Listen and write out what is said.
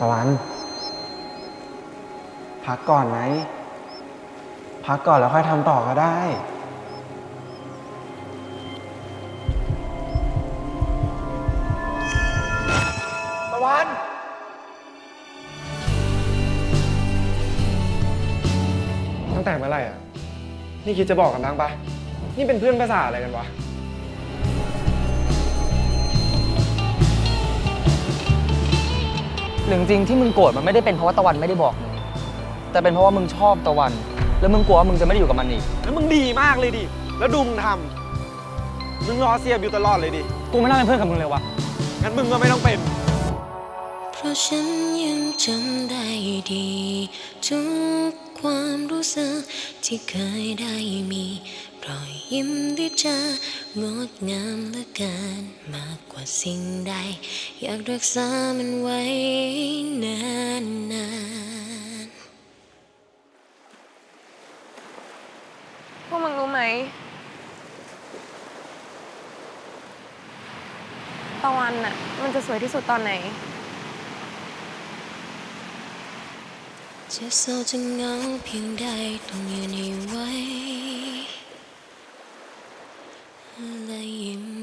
ตะวัน พักก่อนไหม พักก่อนแล้วค่อยทำต่อก็ได้ ตะวัน ตั้งแต่เมื่อไหร่อะ นี่คิดจะบอกกันบ้างปะนี่เป็นเพื่อนภาษาอะไรกันวะ หรือจริงๆที่มึงโกรธมันไม่ได้เป็นเพราะว่าตะวันไม่ได้บอกมึงแต่เป็นเพราะว่ามึงชอบตะวัน แล้วมึงกลัวว่ามึงจะไม่ได้อยู่กับมันอีก แล้วมึงดีมากเลยดิ แล้วดูมึงทำมึงรอเสียบอยู่ตลอดเลยดิ กูไม่น่าเป็นเพื่อนกับมึงเลยวะงั้นมึงก็ไม่ต้องเป็น เพราะฉันยังจำได้ดี ทุกความรู้สึกที่เคยได้มีรอยยิ้มที่เจอ งดงามเหลือเกินมากกว่าสิ่งใด อยากรักษามันไว้นานนานๆพวกมึงรู้ไหมตะวันน่ะ มันจะสวยที่สุดตอนไหน จะเศร้าจะเหงาเพียงใดต้องยืนให้ไหว ยิ้ม